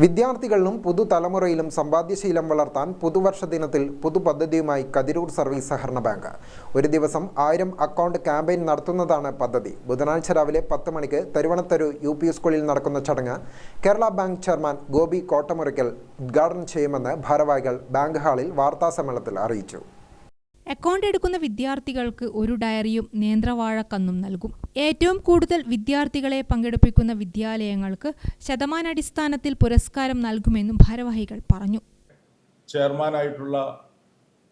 വിദ്യാർത്ഥികളിലും പുതുതലമുറയിലും സമ്പാദ്യശീലം വളർത്താൻ പുതുവർഷ ദിനത്തിൽ പുതുപദ്ധതിയുമായി കതിരൂർ സർവീസ് സഹകരണ ബാങ്ക്. ഒരു ദിവസം ആയിരം അക്കൗണ്ട് ക്യാമ്പയിൻ നടത്തുന്നതാണ് പദ്ധതി. ബുധനാഴ്ച രാവിലെ പത്ത് മണിക്ക് തരുവണത്തരു യു പി സ്കൂളിൽ നടക്കുന്ന ചടങ്ങ് കേരള ബാങ്ക് ചെയർമാൻ ഗോപി കോട്ടമുറിക്കൽ ഉദ്ഘാടനം ചെയ്യുമെന്ന് ഭാരവാഹികൾ ബാങ്ക് ഹാളിൽ വാർത്താസമ്മേളനത്തിൽ അറിയിച്ചു. അക്കൗണ്ട് എടുക്കുന്ന വിദ്യാർത്ഥികൾക്ക് ഒരു ഡയറിയും നേന്ത്രവാഴക്കന്നും നൽകും. ഏറ്റവും കൂടുതൽ വിദ്യാർത്ഥികളെ പങ്കെടുപ്പിക്കുന്ന വിദ്യാലയങ്ങൾക്ക് ശതമാനാടിസ്ഥാനത്തിൽ പുരസ്കാരം നൽകുമെന്നും ഭാരവാഹികൾ പറഞ്ഞു. ചെയർമാനായിട്ടുള്ള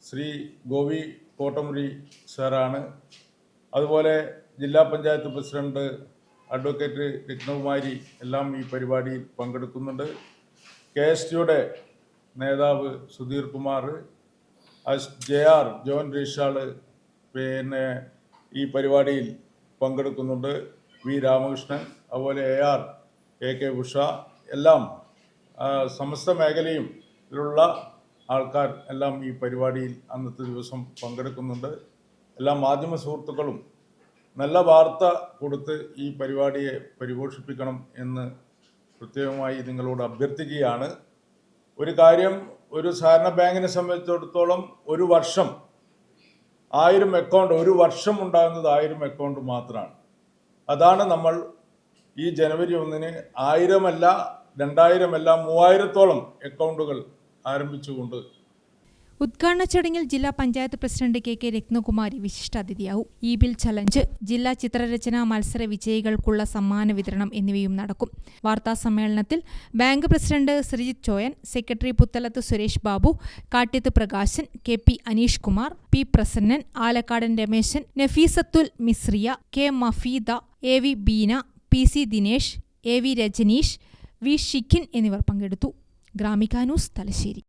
ശ്രീ ഗോപി കോട്ടമുറി സാറാണ്. അതുപോലെ ജില്ലാ പഞ്ചായത്ത് പ്രസിഡന്റ് അഡ്വക്കേറ്റ് രത്നകുമാരി എല്ലാം ഈ പരിപാടിയിൽ പങ്കെടുക്കുന്നുണ്ട്. കെ എസ് ടിയുടെ നേതാവ് Sudheer Kumar J R John റീഷാൾ പിന്നെ ഈ പരിപാടിയിൽ പങ്കെടുക്കുന്നുണ്ട് വി രാമകൃഷ്ണൻ അതുപോലെ A R A K Usha എല്ലാം സമസ്ത മേഖലയിലുള്ള ആൾക്കാർ എല്ലാം ഈ പരിപാടിയിൽ അന്നത്തെ ദിവസം പങ്കെടുക്കുന്നുണ്ട്. എല്ലാ മാധ്യമ സുഹൃത്തുക്കളും നല്ല വാർത്ത കൊടുത്ത് ഈ പരിപാടിയെ പരിപോഷിപ്പിക്കണം എന്ന് പ്രത്യേകമായി നിങ്ങളോട് അഭ്യർത്ഥിക്കുകയാണ്. ഒരു കാര്യം ഒരു സഹകരണ ബാങ്കിനെ സംബന്ധിച്ചിടത്തോളം ഒരു വർഷം ആയിരം അക്കൗണ്ട് ഒരു വർഷം ഉണ്ടാകുന്നത് ആയിരം അക്കൗണ്ട് മാത്രമാണ്. അതാണ് നമ്മൾ ഈ ജനുവരി ഒന്നിന് ആയിരമല്ല രണ്ടായിരമല്ല മൂവായിരത്തോളം അക്കൗണ്ടുകൾ ആരംഭിച്ചുകൊണ്ട് ഉദ്ഘാടന ചടങ്ങിൽ ജില്ലാ panchayat president K K Rathnakumari വിശിഷ്ടാതിഥിയാവും ഈ ബിൽ ചലഞ്ച് ജില്ലാ ചിത്രരചനാ മത്സര വിജയികൾക്കുള്ള സമ്മാന വിതരണം എന്നിവയും നടക്കും. വാർത്താ സമ്മേളനത്തിൽ bank president Sreejith Choyan secretary Puthalath Suresh Babu Kattith Prakashan K P Aneesh Kumar P Prasannan Alakkadan Rameshan Nafeesathul Misriya K Mafeeda A V Beena P C Dinesh A V Rajaneesh V Shikhin എന്നിവർ പങ്കെടുത്തു. Gramika news Thalassery.